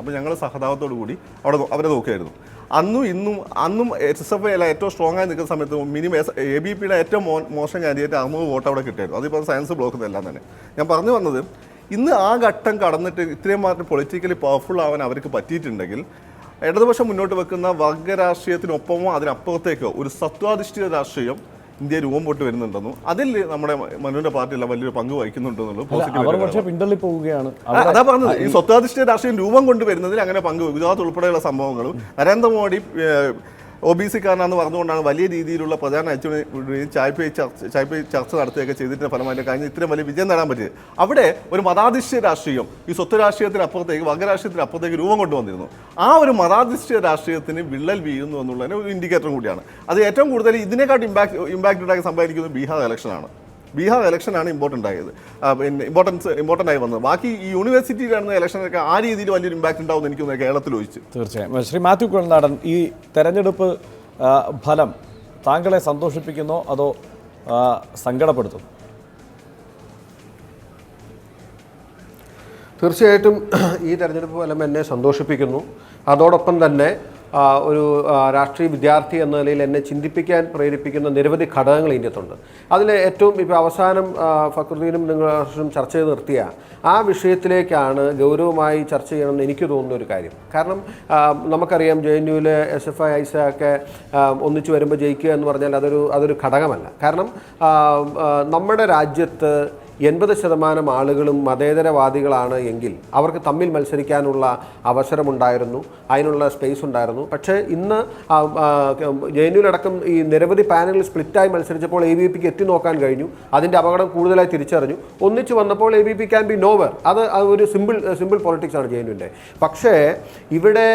അപ്പോൾ ഞങ്ങൾ സഹതാപത്തോടു കൂടി അവിടെ അവരെ നോക്കിയായിരുന്നു. അന്നും ഇന്നും അന്നും എസ് എഫ് ഐ ഏറ്റവും സ്ട്രോങ് ആയി നിൽക്കുന്ന സമയത്ത് മിനിമം എ ബി പിയുടെ ഏറ്റവും മോ മോശം കാൻഡിഡേറ്റ് അറുന്നൂറ് വോട്ട് അവിടെ കിട്ടിയായിരുന്നു. അതിപ്പോൾ സയൻസ് ബ്ലോക്ക് എല്ലാം തന്നെ. ഞാൻ പറഞ്ഞു വന്നത് ഇന്ന് ആ ഘട്ടം കടന്നിട്ട് ഇത്രയും മാത്രം പൊളിറ്റിക്കലി പവർഫുൾ ആവാൻ അവർക്ക് പറ്റിയിട്ടുണ്ടെങ്കിൽ ഇടതുപക്ഷം മുന്നോട്ട് വെക്കുന്ന വർഗ രാഷ്ട്രീയത്തിനൊപ്പമോ അതിനപ്പുറത്തേക്കോ ഒരു സത്വാധിഷ്ഠിത രാഷ്ട്രീയം ഇന്ത്യ രൂപം പൊട്ട് വരുന്നുണ്ടെന്നും അതിൽ നമ്മുടെ മനുവിന്റെ പാർട്ടിയെല്ലാം വലിയൊരു പങ്ക് വഹിക്കുന്നുണ്ടെന്നുള്ളത് പിന്തള്ളി പോവുകയാണ്. അതാ പറഞ്ഞത്. ഈ സ്വത്താധിഷ്ഠിത രാഷ്ട്രീയം രൂപം കൊണ്ടുവരുന്നതിൽ അങ്ങനെ പങ്ക് ഗുജറാത്ത് ഉൾപ്പെടെയുള്ള സംഭവങ്ങളും നരേന്ദ്രമോദി ഒ ബി സിക്കാരനാന്ന് പറഞ്ഞുകൊണ്ടാണ് വലിയ രീതിയിലുള്ള പ്രധാന അച്ചുവിനെയും ചായ്പേ ചർച്ച ചായ്പേ ചർച്ച നടത്തുകയൊക്കെ ചെയ്തിട്ടുള്ള ഫലമായിട്ട് കഴിഞ്ഞ ഇത്രയും വലിയ വിജയം നേടാൻ പറ്റിയത്. അവിടെ ഒരു മതാധിഷ്ഠ രാഷ്ട്രീയം ഈ സ്വത്ത് രാഷ്ട്രീയത്തിന് അപ്പുറത്തേക്ക് വർഗരാഷ്ട്രീയത്തിന് അപ്പുറത്തേക്ക് രൂപം കൊണ്ടുവന്നിരുന്നു. ആ ഒരു മതാധിഷ്ഠ രാഷ്ട്രീയത്തിന് വിള്ളൽ വീഴുന്നു എന്നുള്ളതിന് ഒരു ഇൻഡിക്കേറ്റർ കൂടിയാണ്. അത് ഏറ്റവും കൂടുതൽ ഇതിനെക്കാട്ടും ഇമ്പാക്ട് ഇമ്പാക്റ്റ് ഉണ്ടാക്കി സംഭവിക്കുന്നത് ബീഹാർ ഇലക്ഷനാണ് ബീഹാർ ഇലക്ഷനാണ് ഇമ്പോർട്ടന്റ് ആയത്. പിന്നെ ഇമ്പോർട്ടൻസ് ഇമ്പോർട്ടന്റ് ആയി വന്നത്. ബാക്കി ഈ യൂണിവേഴ്സിറ്റി നടന്ന ഇലക്ഷനൊക്കെ ആ രീതിയിൽ വലിയൊരു ഇമ്പാക്ട് ഉണ്ടാവും എനിക്ക് തോന്നുന്നു കേരളത്തിൽ ഒഴിച്ച് തീർച്ചയായും. ശ്രീ മാത്യു കുഴൽനാടൻ ഈ തെരഞ്ഞെടുപ്പ് ഫലം താങ്കളെ സന്തോഷിപ്പിക്കുന്നോ അതോ സങ്കടപ്പെടുത്തും? തീർച്ചയായിട്ടും ഈ തെരഞ്ഞെടുപ്പ് ഫലം എന്നെ സന്തോഷിപ്പിക്കുന്നു. അതോടൊപ്പം തന്നെ ഒരു രാഷ്ട്രീയ വിദ്യാർത്ഥി എന്ന നിലയിൽ എന്നെ ചിന്തിപ്പിക്കാൻ പ്രേരിപ്പിക്കുന്ന നിരവധി ഘടകങ്ങൾ ഇന്ത്യത്തുണ്ട് അതിൽ ഏറ്റവും ഇപ്പോൾ അവസാനം ഫക്രുദ്ദീനും നിങ്ങളും ചർച്ച ചെയ്ത് നിർത്തിയ ആ വിഷയത്തിലേക്കാണ് ഗൗരവമായി ചർച്ച ചെയ്യണമെന്ന് എനിക്ക് തോന്നുന്ന ഒരു കാര്യം. കാരണം നമുക്കറിയാം ജെ എൻ യുവിലെ എസ് എഫ് ഐ ഐസ ഒക്കെ ഒന്നിച്ചു വരുമ്പോൾ ജയിക്കുക എന്ന് പറഞ്ഞാൽ അതൊരു അതൊരു ഘടകമല്ല. കാരണം നമ്മുടെ രാജ്യത്ത് എൺപത് ശതമാനം ആളുകളും മതേതരവാദികളാണ് എങ്കിൽ അവർക്ക് തമ്മിൽ മത്സരിക്കാനുള്ള അവസരമുണ്ടായിരുന്നു. അതിനുള്ള സ്പേസ് ഉണ്ടായിരുന്നു. പക്ഷേ ഇന്ന് ജെ എൻ ഈ നിരവധി പാനലിൽ സ്പ്ലിറ്റായി മത്സരിച്ചപ്പോൾ എ ബി പിക്ക് എത്തി നോക്കാൻ കഴിഞ്ഞു. അതിന്റെ അപകടം കൂടുതലായി തിരിച്ചറിഞ്ഞു. ഒന്നിച്ചു വന്നപ്പോൾ A B P can be nowhere അത് ഒരു സിമ്പിൾ സിമ്പിൾ പൊളിറ്റിക്സ് ആണ് ജെ എൻ പക്ഷേ ഇവിടെ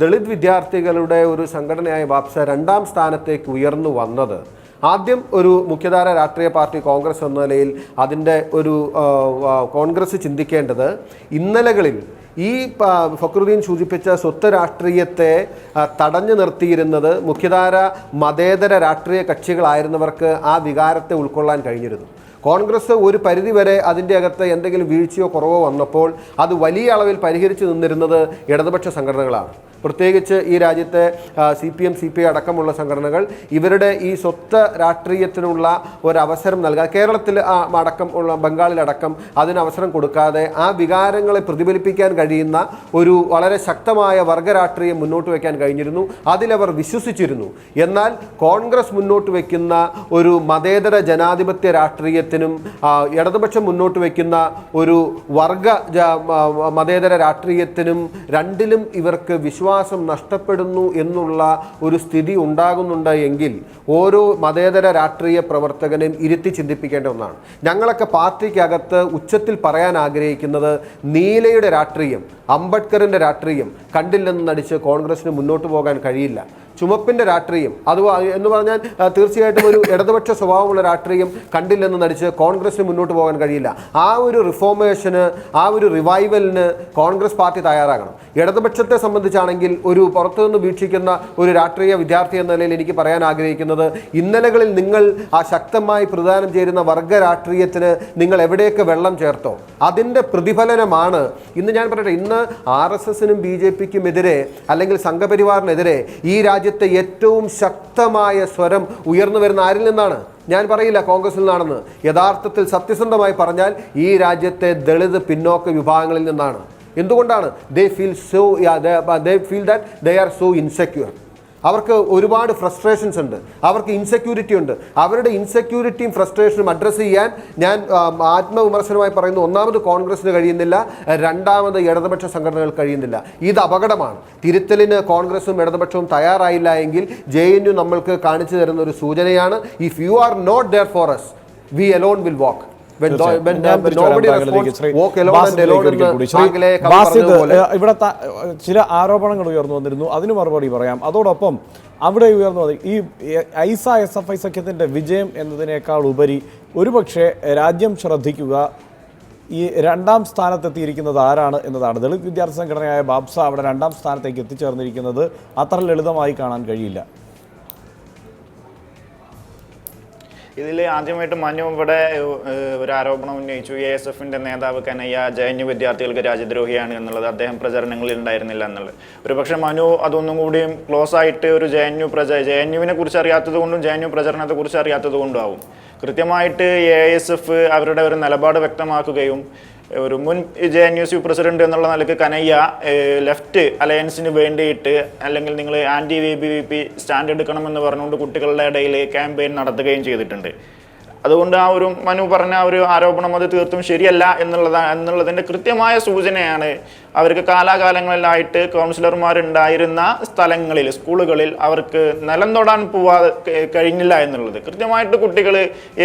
ദളിത് വിദ്യാർത്ഥികളുടെ ഒരു സംഘടനയായ വാപ്സ രണ്ടാം സ്ഥാനത്തേക്ക് ഉയർന്നു വന്നത് ആദ്യം ഒരു മുഖ്യധാര രാഷ്ട്രീയ പാർട്ടി കോൺഗ്രസ് എന്ന നിലയിൽ അതിന്റെ ഒരു കോൺഗ്രസ് ചിന്തിക്കേണ്ടത് ഇന്നലകളിൽ ഈ ഫക്രുദ്ദീൻ സൂചിപ്പിച്ച സ്വത്ത് രാഷ്ട്രീയത്തെ തടഞ്ഞു നിർത്തിയിരുന്നത് മുഖ്യധാര മതേതര രാഷ്ട്രീയ കക്ഷികളായിരുന്നവർക്ക് ആ വികാരത്തെ ഉൾക്കൊള്ളാൻ കഴിഞ്ഞിരുന്നു. കോൺഗ്രസ് ഒരു പരിധിവരെ അതിന്റെ അകത്ത് എന്തെങ്കിലും വീഴ്ചയോ കുറവോ വന്നപ്പോൾ അത് വലിയ അളവിൽ പരിഹരിച്ചു നിന്നിരുന്നത് ഇടതുപക്ഷ സംഘടനകളാണ്. പ്രത്യേകിച്ച് ഈ രാജ്യത്തെ C P M C P I അടക്കമുള്ള സംഘടനകൾ ഇവരുടെ ഈ സ്വത്ത് രാഷ്ട്രീയത്തിനുള്ള ഒരവസരം നൽകാൻ കേരളത്തിൽ അടക്കം ഉള്ള ബംഗാളിലടക്കം അതിന് അവസരം കൊടുക്കാതെ ആ വികാരങ്ങളെ പ്രതിഫലിപ്പിക്കാൻ കഴിയുന്ന ഒരു വളരെ ശക്തമായ വർഗരാഷ്ട്രീയം മുന്നോട്ട് വയ്ക്കാൻ കഴിഞ്ഞിരുന്നു അതിലവർ വിശ്വസിച്ചിരുന്നു. എന്നാൽ കോൺഗ്രസ് മുന്നോട്ട് വയ്ക്കുന്ന ഒരു മതേതര ജനാധിപത്യ രാഷ്ട്രീയത്തിനും ഇടതുപക്ഷം മുന്നോട്ട് വയ്ക്കുന്ന ഒരു വർഗ മതേതര രാഷ്ട്രീയത്തിനും രണ്ടിലും ഇവർക്ക് വിശ്വാസം നഷ്ടപ്പെടുന്നു എന്നുള്ള ഒരു സ്ഥിതി ഉണ്ടാകുന്നുണ്ട് എങ്കിൽ ഓരോ മതേതര രാഷ്ട്രീയ പ്രവർത്തകനെയും ഇരുത്തി ചിന്തിപ്പിക്കേണ്ട ഒന്നാണ്. ഞങ്ങളൊക്കെ പാർട്ടിക്കകത്ത് ഉച്ചത്തിൽ പറയാൻ ആഗ്രഹിക്കുന്നത് നീലയുടെ രാഷ്ട്രീയം അംബേദ്കറിന്റെ രാഷ്ട്രീയം കണ്ടില്ലെന്ന് നടിച്ച് കോൺഗ്രസിന് മുന്നോട്ട് പോകാൻ കഴിയില്ല. ചുമപ്പിന്റെ രാഷ്ട്രീയം. അത് എന്ന് പറഞ്ഞാൽ തീർച്ചയായിട്ടും ഒരു ഇടതുപക്ഷ സ്വഭാവമുള്ള രാഷ്ട്രീയം കണ്ടില്ലെന്ന് നടിച്ച് കോൺഗ്രസിന് മുന്നോട്ട് പോകാൻ കഴിയില്ല. ആ ഒരു റിഫോർമേഷന് ആ ഒരു റിവൈവലിന് കോൺഗ്രസ് പാർട്ടി തയ്യാറാകണം. ഇടതുപക്ഷത്തെ സംബന്ധിച്ചാണെങ്കിൽ ഒരു പുറത്തുനിന്ന് വീക്ഷിക്കുന്ന ഒരു രാഷ്ട്രീയ വിദ്യാർത്ഥി എന്ന നിലയിൽ എനിക്ക് പറയാൻ ആഗ്രഹിക്കുന്നത് ഇന്നലകളിൽ നിങ്ങൾ ആ ശക്തമായി പ്രദാനം ചേരുന്ന വർഗ രാഷ്ട്രീയത്തിന് നിങ്ങൾ എവിടെയൊക്കെ വെള്ളം ചേർത്തോ? അതിന്റെ പ്രതിഫലനമാണ് ഇന്ന് ഞാൻ പറയട്ടെ ഇന്ന് ആർ എസ് എസിനും ബി ജെ പിക്കും എതിരെ അല്ലെങ്കിൽ സംഘപരിവാറിനെതിരെ ഈ രാജ്യത്തെ ഏറ്റവും ശക്തമായ സ്വരം ഉയർന്നു വരുന്ന ആരിൽ നിന്നാണ്? ഞാൻ പറയില്ല കോൺഗ്രസിൽ നിന്നാണെന്ന്. യഥാർത്ഥത്തിൽ സത്യസന്ധമായി പറഞ്ഞാൽ ഈ രാജ്യത്തെ ദളിത് പിന്നോക്ക വിഭാഗങ്ങളിൽ നിന്നാണ്. എന്തുകൊണ്ടാണ്? They feel so they feel that they are so insecure അവർക്ക് ഒരുപാട് ഫ്രസ്ട്രേഷൻസ് ഉണ്ട്. അവർക്ക് ഇൻസെക്യൂരിറ്റി ഉണ്ട്. അവരുടെ ഇൻസെക്യൂരിറ്റിയും ഫ്രസ്ട്രേഷനും അഡ്രസ്സ് ചെയ്യാൻ ഞാൻ ആത്മവിമർശനമായി പറയുന്നു. ഒന്നാമത് കോൺഗ്രസ്സിന് കഴിയുന്നില്ല. രണ്ടാമത് ഇടതുപക്ഷ സംഘടനകൾ കഴിയുന്നില്ല. ഇത് അപകടമാണ്. തിരുത്തലിന് കോൺഗ്രസും ഇടതുപക്ഷവും തയ്യാറായില്ല എങ്കിൽ ജെ എൻ യു നമ്മൾക്ക് കാണിച്ചു തരുന്ന ഒരു സൂചനയാണ്. If you are not there for us we alone will walk ഇവിടെ ചില ആരോപണങ്ങൾ ഉയർന്നു വന്നിരുന്നു. അതിന് മറുപടി പറയാം. അതോടൊപ്പം അവിടെ ഉയർന്നു വന്നത് ഈ ഐസ എസ് എഫ് ഐ സഖ്യത്തിന്റെ വിജയം എന്നതിനേക്കാൾ ഉപരി ഒരുപക്ഷെ രാജ്യം ശ്രദ്ധിക്കുക ഈ രണ്ടാം സ്ഥാനത്തെത്തിയിരിക്കുന്നത് ആരാണ് എന്നതാണ്. ദളിത് വിദ്യാർത്ഥി സംഘടനയായ ബാബ്സ അവിടെ രണ്ടാം സ്ഥാനത്തേക്ക് എത്തിച്ചേർന്നിരിക്കുന്നത്. അത്ര ലളിതമായി കാണാൻ കഴിയില്ല. ഇതിൽ ആദ്യമായിട്ട് മനു ഇവിടെ ഒരു ആരോപണം ഉന്നയിച്ചു. എ എസ് എഫിന്റെ നേതാവ് കനയ്യ ജയന്യു വിദ്യാർത്ഥികൾക്ക് രാജ്യദ്രോഹിയാണ് എന്നുള്ളത് അദ്ദേഹം പ്രചരണങ്ങളിൽ ഉണ്ടായിരുന്നില്ല എന്നുള്ളത്. ഒരു പക്ഷേ മനു അതൊന്നും കൂടിയും ക്ലോസ് ആയിട്ട് ഒരു ജെ എൻ യു പ്രച ജെ എൻ യുവിനെ കുറിച്ച് അറിയാത്തത് കൊണ്ടും ജെ എൻ യു പ്രചരണത്തെ കുറിച്ച് അറിയാത്തത് കൊണ്ടും ആവും. കൃത്യമായിട്ട് എ എസ് എഫ് അവരുടെ ഒരു നിലപാട് വ്യക്തമാക്കുകയും ഒരു മുൻ J N U C president എന്നുള്ള നിലയ്ക്ക് കനയ്യ ലെഫ്റ്റ് അലയൻസിന് വേണ്ടിയിട്ട് അല്ലെങ്കിൽ നിങ്ങൾ anti V B V P stand എടുക്കണമെന്ന് പറഞ്ഞുകൊണ്ട് കുട്ടികളുടെ ഇടയിൽ ക്യാമ്പയിൻ നടത്തുകയും ചെയ്തിട്ടുണ്ട്. അതുകൊണ്ട് ആ ഒരു മനു പറഞ്ഞ ആ ഒരു ആരോപണം അത് തീർത്തും ശരിയല്ല എന്നുള്ളതാണ് എന്നുള്ളതിന്റെ കൃത്യമായ സൂചനയാണ് അവർക്ക് കാലാകാലങ്ങളിലായിട്ട് കൗൺസിലർമാരുണ്ടായിരുന്ന സ്ഥലങ്ങളിൽ സ്കൂളുകളിൽ അവർക്ക് നിലം തൊടാൻ പോവാതെ കഴിഞ്ഞില്ല എന്നുള്ളത്. കൃത്യമായിട്ട് കുട്ടികൾ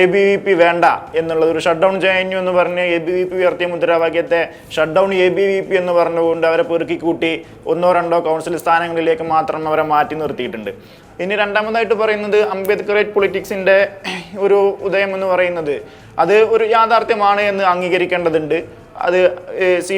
എ ബി വി പി വേണ്ട എന്നുള്ളത് ഒരു ഷട്ട് ഡൗൺ ചെയ്യുന്നു എന്ന് പറഞ്ഞ് എ ബി വി പി ഉയർത്തിയ മുദ്രാവാക്യത്തെ shut down A B V P എന്ന് പറഞ്ഞുകൊണ്ട് അവരെ പെറുക്കി കൂട്ടി ഒന്നോ രണ്ടോ കൗൺസിൽ സ്ഥാനങ്ങളിലേക്ക് മാത്രം അവരെ മാറ്റി നിർത്തിയിട്ടുണ്ട്. ഇനി രണ്ടാമതായിട്ട് പറയുന്നത് അംബേദ്കറേറ്റ് പൊളിറ്റിക്സിന്റെ ഒരു ഉദയം എന്ന് പറയുന്നത്. അത് ഒരു യാഥാർത്ഥ്യമാണ് എന്ന് അംഗീകരിക്കേണ്ടതുണ്ട്. അത് സി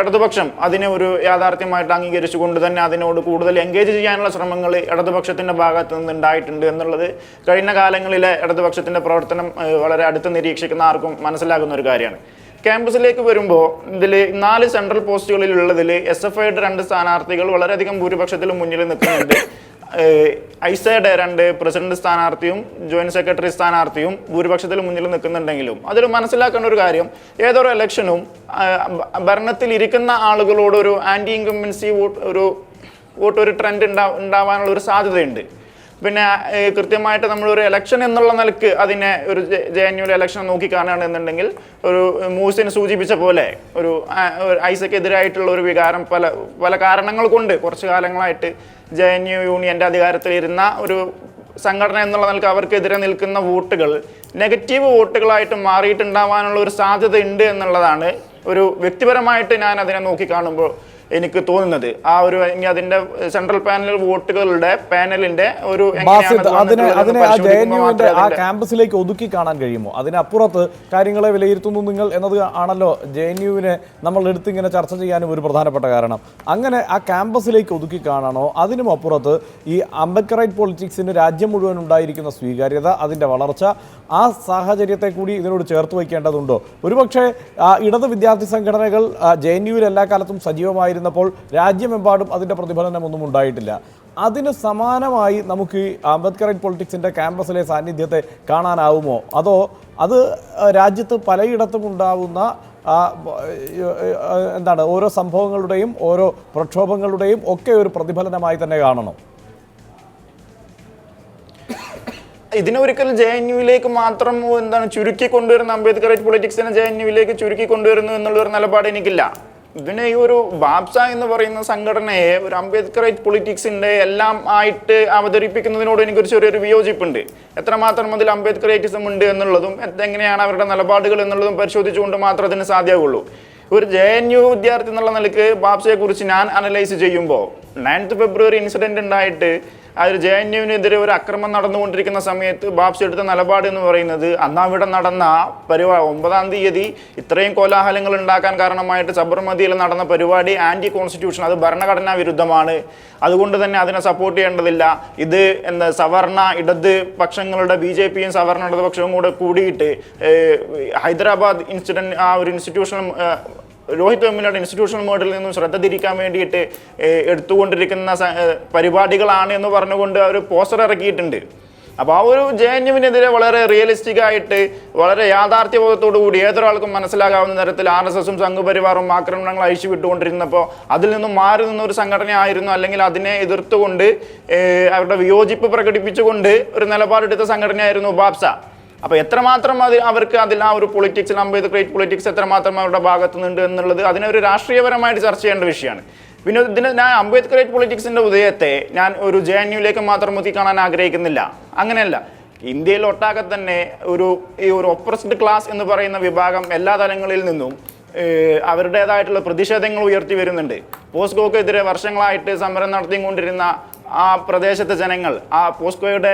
ഇടതുപക്ഷം അതിനെ ഒരു യാഥാർത്ഥ്യമായിട്ട് അംഗീകരിച്ചുകൊണ്ട് തന്നെ അതിനോട് കൂടുതൽ എൻഗേജ് ചെയ്യാനുള്ള ശ്രമങ്ങൾ ഇടതുപക്ഷത്തിന്റെ ഭാഗത്തു നിന്ന് ഉണ്ടായിട്ടുണ്ട് എന്നുള്ളത് കഴിഞ്ഞ കാലങ്ങളിലെ ഇടതുപക്ഷത്തിന്റെ പ്രവർത്തനം വളരെ അടുത്ത് നിരീക്ഷിക്കുന്ന ആർക്കും മനസ്സിലാകുന്ന ഒരു കാര്യമാണ്. ക്യാമ്പസിലേക്ക് വരുമ്പോൾ ഇതിൽ നാല് സെൻട്രൽ പോസ്റ്റുകളിലുള്ളതിൽ എസ് എഫ് ഐയുടെ രണ്ട് സ്ഥാനാർത്ഥികൾ വളരെയധികം ഭൂരിപക്ഷത്തിൽ മുന്നിൽ നിൽക്കുന്നുണ്ട്. ഐസയുടെ രണ്ട് പ്രസിഡന്റ് സ്ഥാനാർത്ഥിയും ജോയിന്റ് സെക്രട്ടറി സ്ഥാനാർത്ഥിയും ഭൂരിപക്ഷത്തിൽ മുന്നിൽ നിൽക്കുന്നുണ്ടെങ്കിലും അതിൽ മനസ്സിലാക്കേണ്ട ഒരു കാര്യം ഏതൊരു ഇലക്ഷനും ഭരണത്തിൽ ഇരിക്കുന്ന ആളുകളോട് ഒരു ആന്റി ഇൻകംബൻസി വോട്ട് ഒരു വോട്ട് ഒരു ട്രെൻഡ് ഉണ്ടാ ഉണ്ടാവാനുള്ള ഒരു സാധ്യതയുണ്ട്. പിന്നെ കൃത്യമായിട്ട് നമ്മൾ ഒരു ഇലക്ഷൻ എന്നുള്ള നിലയ്ക്ക് അതിനെ ഒരു ജെ എൻ യുവിലെ ഇലക്ഷൻ നോക്കി കാണുകയാണെന്നുണ്ടെങ്കിൽ ഒരു മൂസിന് സൂചിപ്പിച്ച പോലെ ഒരു ഐസക്കെതിരായിട്ടുള്ള ഒരു വികാരം പല പല കാരണങ്ങൾ കൊണ്ട് കുറച്ച് കാലങ്ങളായിട്ട് ജെ എൻ യു യൂണിയന്റെ അധികാരത്തിലിരുന്ന ഒരു സംഘടന എന്നുള്ള നിലയ്ക്ക് അവർക്കെതിരെ നിൽക്കുന്ന വോട്ടുകൾ നെഗറ്റീവ് വോട്ടുകളായിട്ട് മാറിയിട്ടുണ്ടാവാനുള്ള ഒരു സാധ്യത ഉണ്ട് എന്നുള്ളതാണ് ഒരു വ്യക്തിപരമായിട്ട് ഞാൻ അതിനെ നോക്കി കാണുമ്പോൾ എനിക്ക് തോന്നുന്നത്. ആ ഒരു ഇനി അതിന്റെ സെൻട്രൽ പാനൽ വോട്ടുകളുടെ പാനലിന്റെ ഒരു അതിനെ അതിനെ ആ ജെ എൻ യുവിന്റെ ആ മാത്രമേ അതിന്റെ- ക്യാമ്പസിലേക്ക് ഒതുക്കി കാണാൻ കഴിയുമോ? അതിനപ്പുറത്ത് കാര്യങ്ങളെ വിലയിരുത്തുന്നു നിങ്ങൾ എന്നത് ആണല്ലോ ജെ എൻ യുവിനെ നമ്മൾ എടുത്തിങ്ങനെ ചർച്ച ചെയ്യാനും ഒരു പ്രധാനപ്പെട്ട കാരണം. അങ്ങനെ ആ ക്യാമ്പസിലേക്ക് ഒതുക്കി കാണാനോ അതിനും അപ്പുറത്ത് ഈ അംബേദ്കറൈറ്റ് പൊളിറ്റിക്സിന് രാജ്യം മുഴുവൻ ഉണ്ടായിരിക്കുന്ന സ്വീകാര്യത അതിന്റെ വളർച്ച ആ സാഹചര്യത്തെ കൂടി ഇതിനോട് ചേർത്ത് വയ്ക്കേണ്ടതുണ്ടോ? ഒരുപക്ഷെ ഇടത് വിദ്യാർത്ഥി സംഘടനകൾ ജെ എൻ യുവിൽ എല്ലാ കാലത്തും സജീവമായിരുന്നപ്പോൾ രാജ്യമെമ്പാടും അതിന്റെ പ്രതിഫലനമൊന്നും ഉണ്ടായിട്ടില്ല. അതിന് സമാനമായി നമുക്ക് ഈ അംബേദ്കറൈറ്റ് പൊളിറ്റിക്സിന്റെ ക്യാമ്പസിലെ സാന്നിധ്യത്തെ കാണാനാവുമോ? അതോ അത് രാജ്യത്ത് പലയിടത്തും ഉണ്ടാവുന്ന എന്താണ് ഓരോ സംഭവങ്ങളുടെയും ഓരോ പ്രക്ഷോഭങ്ങളുടെയും ഒക്കെ ഒരു പ്രതിഫലനമായി തന്നെ കാണണം? ഇതിനെ ഒരിക്കലും ജെ എൻ യുവിലേക്ക് മാത്രം എന്താണ് ചുരുക്കി കൊണ്ടുവരുന്ന അംബേദ്കർ പൊളിറ്റിക്സിനെ ജെ എൻ യുവിലേക്ക് ചുരുക്കി കൊണ്ടുവരുന്നു എന്നുള്ള ഒരു നിലപാട് എനിക്കില്ല. ഇതിനെ ഈ ഒരു ബാബ്സ എന്ന് പറയുന്ന സംഘടനയെ ഒരു അംബേദ്കറേറ്റ് പൊളിറ്റിക്സിന്റെ എല്ലാം ആയിട്ട് അവതരിപ്പിക്കുന്നതിനോട് എനിക്കൊരു ചെറിയൊരു വിയോജിപ്പുണ്ട്. എത്രമാത്രം അതിൽ അംബേദ്കറേറ്റിസം ഉണ്ട് എന്നുള്ളതും എങ്ങനെയാണ് അവരുടെ നിലപാടുകൾ എന്നുള്ളതും പരിശോധിച്ചുകൊണ്ട് മാത്രം അതിന് സാധ്യമാവുള്ളൂ ഒരു ജെ എൻ യു വിദ്യാർത്ഥി എന്നുള്ള നിലയ്ക്ക് ബാബ്സയെ കുറിച്ച് ഞാൻ അനലൈസ് ചെയ്യുമ്പോൾ നയൻത്ത് ഫെബ്രുവരി ഇൻസിഡന്റ് ഉണ്ടായിട്ട് ഒരു ജെ എൻ യുവിനെതിരെ ഒരു അക്രമം നടന്നുകൊണ്ടിരിക്കുന്ന സമയത്ത് ബാബ്സി എടുത്ത നിലപാട് എന്ന് പറയുന്നത് അന്ന് അവിടെ നടന്ന പരിപാടി ഒമ്പതാം തീയതി ഇത്രയും കോലാഹലങ്ങൾ ഉണ്ടാക്കാൻ കാരണമായിട്ട് സബർമതിയിൽ നടന്ന പരിപാടി ആന്റി കോൺസ്റ്റിറ്റ്യൂഷൻ അത് ഭരണഘടനാ വിരുദ്ധമാണ്. അതുകൊണ്ട് തന്നെ അതിനെ സപ്പോർട്ട് ചെയ്യേണ്ടതില്ല. ഇത് എന്താ സവർണ ഇടത് പക്ഷങ്ങളുടെ ബി ജെ പിയും സവർണ ഇടതുപക്ഷവും കൂടെ കൂടിയിട്ട് ഹൈദരാബാദ് ഇൻസിഡന്റ് ആ ഒരു ഇൻസ്റ്റിറ്റ്യൂഷണൽ രോഹിത് വെമ്മിലയുടെ ഇൻസ്റ്റിറ്റ്യൂഷണൽ മോഡിൽ നിന്നും ശ്രദ്ധ തിരിക്കാൻ വേണ്ടിയിട്ട് എടുത്തുകൊണ്ടിരിക്കുന്ന പരിപാടികളാണ് എന്ന് പറഞ്ഞുകൊണ്ട് ഒരു പോസ്റ്റർ ഇറക്കിയിട്ടുണ്ട്. അപ്പോൾ ആ ഒരു ജെ എൻ യുവിനെതിരെ വളരെ റിയലിസ്റ്റിക് ആയിട്ട് വളരെ യാഥാർത്ഥ്യബോധത്തോടു കൂടി ഏതൊരാൾക്കും മനസ്സിലാകാവുന്ന തരത്തിൽ ആർ എസ് എസും സംഘപരിവാറും ആക്രമണങ്ങൾ അഴിച്ചു വിട്ടുകൊണ്ടിരുന്നപ്പോൾ അതിൽ നിന്നും മാറി നിന്ന ഒരു സംഘടനയായിരുന്നു അല്ലെങ്കിൽ അതിനെ എതിർത്തുകൊണ്ട് അവരുടെ വിയോജിപ്പ് പ്രകടിപ്പിച്ചുകൊണ്ട് ഒരു നിലപാടെടുത്ത സംഘടനയായിരുന്നു ബാബ്സ. അപ്പോൾ എത്രമാത്രം അത് അവർക്ക് അതിൽ ആ ഒരു പൊളിറ്റിക്സ് പൊളിറ്റിക്സിൽ ക്രേറ്റ് പൊളിറ്റിക്സ് എത്രമാത്രം അവരുടെ ഭാഗത്തു നിന്നുണ്ട് എന്നുള്ളത് അതിനെ ഒരു രാഷ്ട്രീയപരമായിട്ട് ചർച്ച ചെയ്യേണ്ട വിഷയമാണ്. പിന്നെ ഇതിന് ഞാൻ അംബേദ്കറേറ്റ് പൊളിറ്റിക്സിന്റെ ഉദയത്തെ ഞാൻ ഒരു ജെ എൻ യുയിലേക്ക് മാത്രം മുത്തി കാണാൻ ആഗ്രഹിക്കുന്നില്ല. അങ്ങനെയല്ല. ഇന്ത്യയിൽ ഒട്ടാകെ തന്നെ ഒരു ഈ ഒരു ഒപ്രസ്ഡ് ക്ലാസ് എന്ന് പറയുന്ന വിഭാഗം എല്ലാ തലങ്ങളിൽ നിന്നും അവരുടേതായിട്ടുള്ള പ്രതിഷേധങ്ങൾ ഉയർത്തി വരുന്നുണ്ട്. പോസ്കോക്കെതിരെ വർഷങ്ങളായിട്ട് സമരം നടത്തിക്കൊണ്ടിരുന്ന ആ പ്രദേശത്തെ ജനങ്ങൾ ആ പോസ്കോയുടെ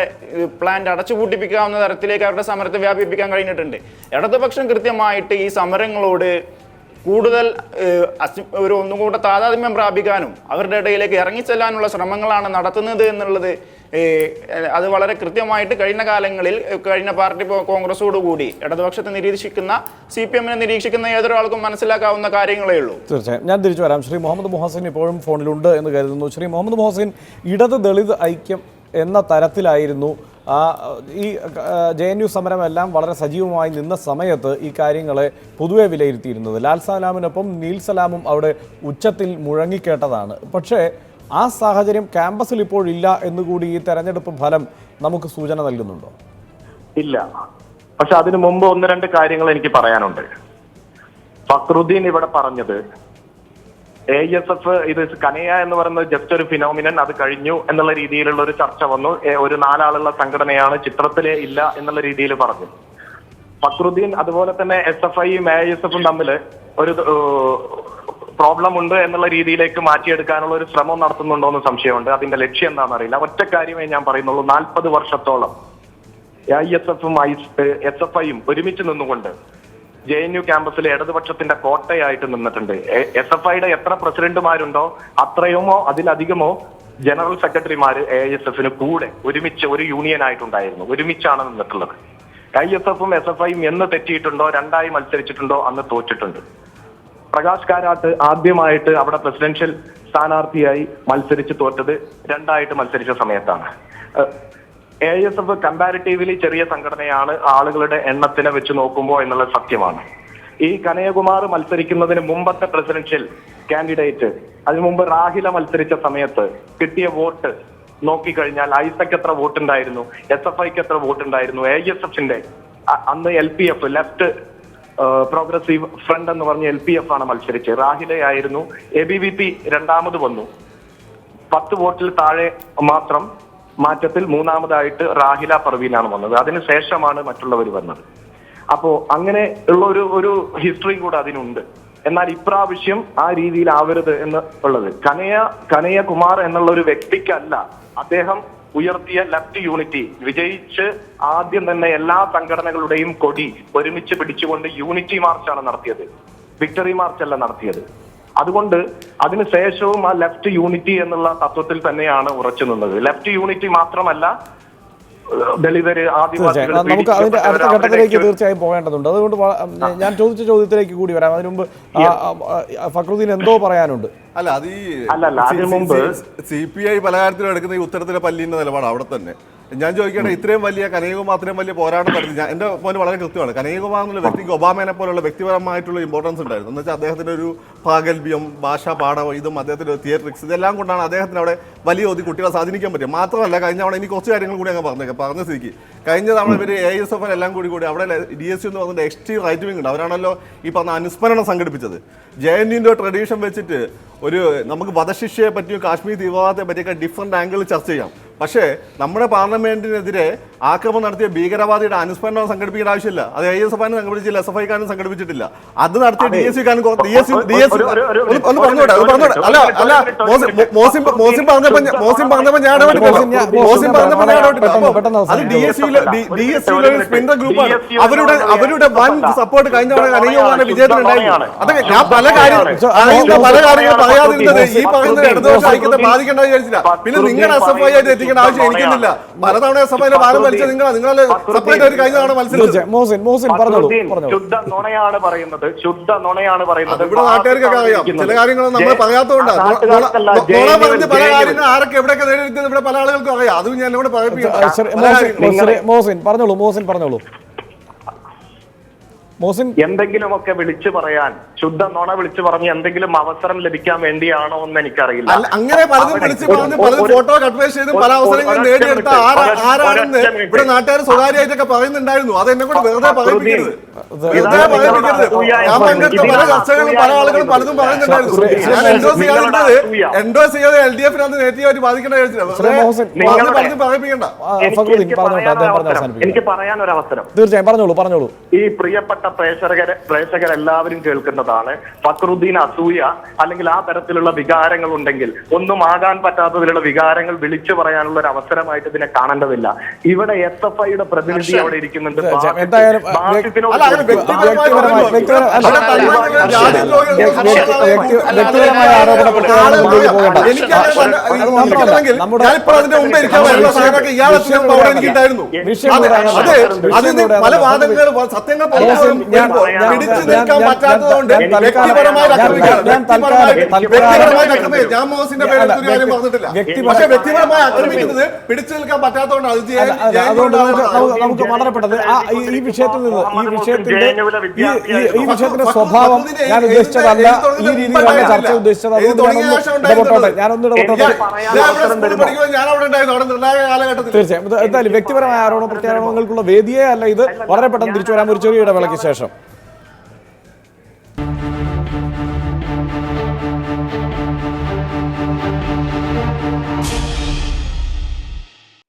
പ്ലാന്റ് അടച്ചുപൂട്ടിപ്പിക്കാവുന്ന തരത്തിലേക്ക് അവരുടെ സമരത്തെ വ്യാപിപ്പിക്കാൻ കഴിഞ്ഞിട്ടുണ്ട്. ഇടതുപക്ഷം കൃത്യമായിട്ട് ഈ സമരങ്ങളോട് കൂടുതൽ ഒരു ഒന്നും കൂടെ താതാത്മ്യം പ്രാപിക്കാനും അവരുടെ ഇടയിലേക്ക് ഇറങ്ങിച്ചെല്ലാനുള്ള ശ്രമങ്ങളാണ് നടത്തുന്നത് എന്നുള്ളത് അത് വളരെ കൃത്യമായിട്ട് കഴിഞ്ഞ കാലങ്ങളിൽ കഴിഞ്ഞ പാർട്ടി കോൺഗ്രസോടുകൂടി ഇടതുപക്ഷത്തെ നിരീക്ഷിക്കുന്ന സി പി എമ്മിനെ നിരീക്ഷിക്കുന്ന ഏതൊരാൾക്കും മനസ്സിലാക്കാവുന്ന കാര്യങ്ങളേ ഉള്ളൂ. തീർച്ചയായും. ഞാൻ തിരിച്ചു വരാം. ശ്രീ മുഹമ്മദ് മുഹസിൻ ഇപ്പോഴും ഫോണിലുണ്ട് എന്ന് കരുതുന്നു. ശ്രീ മുഹമ്മദ് മുഹസിൻ ഇടത് ദളിത് ഐക്യം എന്ന തരത്തിലായിരുന്നു ഈ ജെ എൻ യു സമരമെല്ലാം വളരെ സജീവമായി നിന്ന സമയത്ത് ഈ കാര്യങ്ങളെ പൊതുവെ വിലയിരുത്തിയിരുന്നത്. ലാൽ സലാമിനൊപ്പം നീൽ സലാമും അവിടെ ഉച്ചത്തിൽ മുഴങ്ങിക്കേട്ടതാണ്. പക്ഷേ ആ സാഹചര്യം ക്യാമ്പസിൽ ഇപ്പോഴില്ല എന്നുകൂടി ഈ തെരഞ്ഞെടുപ്പ് ഫലം നമുക്ക് സൂചന നൽകുന്നുണ്ടോ? ഇല്ല. പക്ഷെ അതിനു മുമ്പ് ഒന്ന് രണ്ട് കാര്യങ്ങൾ എനിക്ക് പറയാനുണ്ട്. ഫക്രുദ്ദീൻ ഇവിടെ പറഞ്ഞത് എ എസ് എഫ് ഇത് കനയ എന്ന് പറയുന്നത് ജസ്റ്റ് ഒരു ഫിനോമിനൻ അത് കഴിഞ്ഞു എന്നുള്ള രീതിയിലുള്ള ഒരു ചർച്ച വന്നു. ഒരു നാലാളുള്ള സംഘടനയാണ് ചിത്രത്തിലെ ഇല്ല എന്നുള്ള രീതിയിൽ പറഞ്ഞു. ഫക്രുദ്ദീൻ അതുപോലെ തന്നെ എസ് എഫ് ഐയും എ എസ് എഫും തമ്മിൽ ഒരു പ്രോബ്ലം ഉണ്ട് എന്നുള്ള രീതിയിലേക്ക് മാറ്റിയെടുക്കാനുള്ള ഒരു ശ്രമം നടത്തുന്നുണ്ടോ എന്ന് സംശയമുണ്ട്. അതിന്റെ ലക്ഷ്യം എന്താണെന്ന് അറിയില്ല ഒറ്റ കാര്യമേ ഞാൻ പറയുന്നുള്ളൂ. നാൽപ്പത് വർഷത്തോളം ഐ എസ് എഫും എസ് എഫ് ഐയും ഒരുമിച്ച് നിന്നുകൊണ്ട് ജെ എൻ യു ക്യാമ്പസിലെ ഇടതുപക്ഷത്തിന്റെ കോട്ടയായിട്ട് നിന്നിട്ടുണ്ട്. എസ് എഫ് ഐയുടെ എത്ര പ്രസിഡന്റുമാരുണ്ടോ അത്രയുമോ അതിലധികമോ ജനറൽ സെക്രട്ടറിമാര് എ എസ് എഫിന് കൂടെ ഒരുമിച്ച് ഒരു യൂണിയൻ ആയിട്ടുണ്ടായിരുന്നു ഒരുമിച്ചാണ് നിന്നിട്ടുള്ളത്. ഐ എസ് എഫും എസ് എഫ് ഐയും എന്ന് തെറ്റിയിട്ടുണ്ടോ രണ്ടായി മത്സരിച്ചിട്ടുണ്ടോ അന്ന് തോറ്റിട്ടുണ്ട്. പ്രകാശ് കാരാട്ട് ആദ്യമായിട്ട് അവിടെ പ്രസിഡൻഷ്യൽ സ്ഥാനാർത്ഥിയായി മത്സരിച്ച് തോറ്റത് രണ്ടായിട്ട് മത്സരിച്ച സമയത്താണ്. എ എസ് എഫ് കമ്പാരിറ്റീവ്ലി ചെറിയ സംഘടനയാണ് ആളുകളുടെ എണ്ണത്തിനെ വെച്ച് നോക്കുമ്പോൾ എന്നുള്ളത് സത്യമാണ്. ഈ കനയകുമാർ മത്സരിക്കുന്നതിന് മുമ്പത്തെ പ്രസിഡൻഷ്യൽ കാൻഡിഡേറ്റ് അതിനു മുമ്പ് റാഹില മത്സരിച്ച സമയത്ത് കിട്ടിയ വോട്ട് നോക്കിക്കഴിഞ്ഞാൽ ഐസക്ക് എത്ര വോട്ട് ഉണ്ടായിരുന്നു എസ് എഫ് ഐക്ക് എത്ര വോട്ട് ഉണ്ടായിരുന്നു എ എസ് എഫിന്റെ അന്ന് L P F left progressive front എന്ന് പറഞ്ഞ എൽ പി എഫ് ആണ് മത്സരിച്ചത്. റാഹിലയായിരുന്നു എ ബി വി പി രണ്ടാമത് വന്നു. പത്ത് വോട്ടിൽ താഴെ മാത്രം മാറ്റത്തിൽ മൂന്നാമതായിട്ട് റാഹില പർവീനാണ് വന്നത്. അതിനുശേഷമാണ് മറ്റുള്ളവർ വന്നത്. അപ്പോ അങ്ങനെ ഉള്ള ഒരു ഒരു ഹിസ്റ്ററിയും കൂടെ അതിനുണ്ട്. എന്നാൽ ഇപ്രാവശ്യം ആ രീതിയിൽ ആവരുത് എന്ന് ഉള്ളത്. കനയ കനയ കുമാർ എന്നുള്ള ഒരു വ്യക്തിക്കല്ല അദ്ദേഹം ഉയർത്തിയ ലെഫ്റ്റ് യൂണിറ്റി വിജയിച്ച് ആദ്യം തന്നെ എല്ലാ സംഘടനകളുടെയും കൊടി ഒരുമിച്ച് പിടിച്ചുകൊണ്ട് യൂണിറ്റി മാർച്ചാണ് നടത്തിയത്. വിക്ടറി മാർച്ച് അല്ല നടത്തിയത്. അതുകൊണ്ട് അതിനുശേഷവും ആ ലെഫ്റ്റ് യൂണിറ്റി എന്നുള്ള തത്വത്തിൽ തന്നെയാണ് ഉറച്ചു നിന്നത്. ലെഫ്റ്റ് യൂണിറ്റി മാത്രമല്ല ഏഹ് ദളിതര് ആദിവാസികൾ നമുക്ക് അതിന്റെ അടുത്ത ഘട്ടത്തിലേക്ക് തീർച്ചയായും പോകേണ്ടതുണ്ട്. അതുകൊണ്ട് ഞാൻ ചോദിച്ച ചോദ്യത്തിലേക്ക് കൂടി വരാം. അതിനു മുമ്പ് ഫക്രുദ്ദീൻ എന്തോ പറയാനുണ്ട്? അല്ല അത് ഈ അതിനു മുമ്പ് സി പി ഐ പല കാര്യത്തിലും എടുക്കുന്ന ഈ ഉത്തരത്തിലെ പല്ലിന്റെ നിലപാട് അവിടെ തന്നെ. ഞാൻ ചോദിക്കട്ടെ ഇത്രയും വലിയ കനകകുമാർ അത്രയും വലിയ പോരാട്ടം നടത്തി ഞാൻ എന്റെ പോയിന്റ് വളരെ കൃത്യമാണ്. കനകകുമാർ എന്നുള്ള വ്യക്തിക്ക് ഒബാമേനെ പോലുള്ള വ്യക്തിപരമായിട്ടുള്ള ഇമ്പോർട്ടൻസ് ഉണ്ടായിരുന്നു. എന്ന് വെച്ചാൽ അദ്ദേഹത്തിന്റെ ഒരു പാകൽഭ്യം ഭാഷാ പാഠം ഇതും അദ്ദേഹത്തിന്റെ തിയേറ്ററിക്സ് ഇതെല്ലാം കൊണ്ടാണ് അദ്ദേഹത്തിന് അവിടെ വലിയ തോതി കുട്ടികളെ സ്വാധീനിക്കാൻ പറ്റും മാത്രമല്ല കഴിഞ്ഞ തവണ ഇനി കുറച്ച് കാര്യങ്ങൾ കൂടി അങ്ങ് പറഞ്ഞേക്കാം. പറഞ്ഞ സ്ഥിതിക്ക്. കഴിഞ്ഞ തവണ ഇവർ എ എസ് എഫ് എല്ലാം കൂടി കൂടി അവിടെ ഡി എസ് യു എന്ന് പറഞ്ഞിട്ട് എക്സ്ട്രീം റൈറ്റ് വിങ് ഉണ്ട്. അവരാണല്ലോ ഈ പറഞ്ഞ അനുസ്മരണം സംഘടിപ്പിച്ചത്. ജെ എൻ യുവിന്റെ ട്രഡീഷൻ വെച്ചിട്ട് ഒരു നമുക്ക് വധശിക്ഷയെ പറ്റിയും കാശ്മീർ തീവ്രവാദത്തെ പറ്റിയൊക്കെ ഡിഫറെന്റ് ആംഗിൾ ചർച്ച ചെയ്യാം. പക്ഷേ നമ്മുടെ പാർലമെന്റിനെതിരെ ആക്രമണം നടത്തിയ ഭീകരവാദിയുടെ അനുസ്മരണം സംഘടിപ്പിക്കേണ്ട ആവശ്യമില്ല. അത് ഐ എസ് എഫ് സംഘടിപ്പിച്ചില്ല എസ് എഫ് ഐക്കാരും സംഘടിപ്പിച്ചിട്ടില്ല. അത് നടത്തിയ ഡി എസ് സിക്കാരും ഡി എസ് ഡി എസ് ഒരു- ഒരു- ഒരു- ഒരു- ഒന്ന് പറഞ്ഞോട്ടെ ഒന്ന് പറഞ്ഞോട്ടെ അല്ല അല്ല മോസിം മോസിം മോസിം പറഞ്ഞപ്പോ ഞാൻ- മോസിം പറഞ്ഞപ്പോ ഞാൻ ഇടപെട്ടില്ല മോസിം ഞാൻ- മോസിം പറഞ്ഞപ്പോ ഞാൻ ഇടപെട്ടില്ല പെട്ടെന്ന്- അപ്പോ പെട്ടെന്ന് അത് ഡി എസ് സിയിലെ ഡി എസ് സിയിലെ സ്പിൻഡർ ഗ്രൂപ്പാണ്. അവരുടെ അവരുടെ വൻ സപ്പോർട്ട് കഴിഞ്ഞ തവണ. അതൊക്കെ ഞാൻ പല കാര്യം ശുദ്ധ അറിയുന്ന പല. പറയാതിരുന്നത് ഈ പറയുന്ന ഇടതുപക്ഷ ഐക്യത്തെ ബാധിക്കേണ്ട വിചാരിച്ചില്ല. പിന്നെ നിങ്ങളുടെ എസ് എഫ് ഐ ആയിട്ട് എത്തിക്കേണ്ട ആവശ്യം എനിക്കുന്നില്ല പലതവണ എസ് എഫ് ഐയിലെ ഭാരം വലിച്ച നിങ്ങളാ സെപ്പറേറ്റ് ആയിട്ട് കഴിഞ്ഞ തവണ മത്സരിച്ചത്. മോസിൻ മോസിൻ പറഞ്ഞോളൂ ശുദ്ധ നുണയാണ് പറയുന്നത് ശുദ്ധ നുണയാണ് പറയുന്നത് ഇവിടെ നാട്ടുകാർക്കൊക്കെ അറിയാം. ചില കാര്യങ്ങൾ നമ്മൾ പറയാത്തതുകൊണ്ടാണ് പറഞ്ഞ് പല കാര്യങ്ങൾ ആരൊക്കെ എവിടെയൊക്കെ നേടിയിരുന്നത് ഇവിടെ പല ആളുകൾക്കും അറിയാം. അതും ഞാൻ ഇവിടെ പല മോസിൻ മോസിൻ പറഞ്ഞോളൂ മോസിൻ പറഞ്ഞോളൂ. എന്തെങ്കിലുമൊക്കെ വിളിച്ചു പറയാൻ ശുദ്ധ നുണ വിളിച്ചു പറഞ്ഞ് എന്തെങ്കിലും അവസരം ലഭിക്കാൻ വേണ്ടിയാണോ എന്ന് എനിക്കറിയില്ല. അങ്ങനെ പലതും വിളിച്ചു പറഞ്ഞ് പലതും ഫോട്ടോ കട്ട് ചെയ്ത് പല അവസരങ്ങളും നേടിയെടുത്ത ആരാണെന്ന്. ഇവിടെ നാട്ടുകാർ സ്വകാര്യമായിട്ടൊക്കെ പറയുന്നുണ്ടായിരുന്നു. അത് എന്നെ കൂടെ വെറുതെ പറയിപ്പിക്കരുത്. വെറുതെ പറയിപ്പിക്കരുത്. ഞാൻ പങ്കെടുത്ത പല ചർച്ചകളും പല ആളുകളും പലതും. പറയുന്നുണ്ടായിരുന്നു. ഞാൻ എൻഡോസ് അസൂയ. എൻഡോസ് ചെയ്ത് എൽ ഡി എഫിനകത്ത് നെഗറ്റീവായിട്ട് ബാധിക്കേണ്ട കാര്യത്തില്ല പറയിപ്പിക്കണ്ട. എനിക്ക് പറയാൻ ഒരു അവസരം തീർച്ചയായും പറഞ്ഞോളൂ പറഞ്ഞോളൂ. ഈ പ്രിയപ്പെട്ട പ്രേക്ഷകരെ പ്രേക്ഷകരെല്ലാവരും കേൾക്കുന്നതാണ്. ഫക്രുദ്ദീൻ അസൂയ അല്ലെങ്കിൽ ആ തരത്തിലുള്ള വികാരങ്ങൾ ഉണ്ടെങ്കിൽ ഒന്നും ആകാൻ പറ്റാത്തതിലുള്ള വികാരങ്ങൾ വിളിച്ചു പറയാനുള്ള ഒരു അവസരമായിട്ട് ഇതിനെ കാണേണ്ടതില്ല. ഇവിടെ എസ് എഫ് ഐയുടെ പ്രതിനിധി അവിടെ ഇരിക്കുന്നുണ്ട്. വ്യക്തിപരമായി ആരോപണ അത് അതിന്റെ അവിടെ എനിക്കുണ്ടായിരുന്നു അതെ, പല. വാദങ്ങൾ സത്യങ്ങൾ നിൽക്കാൻ പറ്റാത്തതുകൊണ്ട് വ്യക്തിപരമായി ആക്രമിക്കുന്നത് പിടിച്ചു നിൽക്കാൻ അതുകൊണ്ട് നമുക്ക് വളരെ പെട്ടെന്ന് ഈ വിഷയത്തിൽ നിന്ന് ഈ വിഷയത്തിന്റെ ഈ വിഷയത്തിന്റെ സ്വഭാവം ഞാൻ ഉദ്ദേശിച്ചതല്ല. ഈ രീതിയിലുള്ള ചർച്ച ഉദ്ദേശിച്ചതല്ല ഇടപെട്ടോട്ടെ. ഞാനൊന്ന് ഇടപെട്ടോട്ടെ. തീർച്ചയായും. എന്തായാലും വ്യക്തിപരമായ ആരോപണ പ്രത്യാരോപണങ്ങൾക്കുള്ള വേദിയേ അല്ല ഇത്. വളരെ പെട്ടെന്ന് തിരിച്ചു വരാൻ ഒരു ചെറിയ ഇടവേളയ്ക്ക് ശേഷം. eso.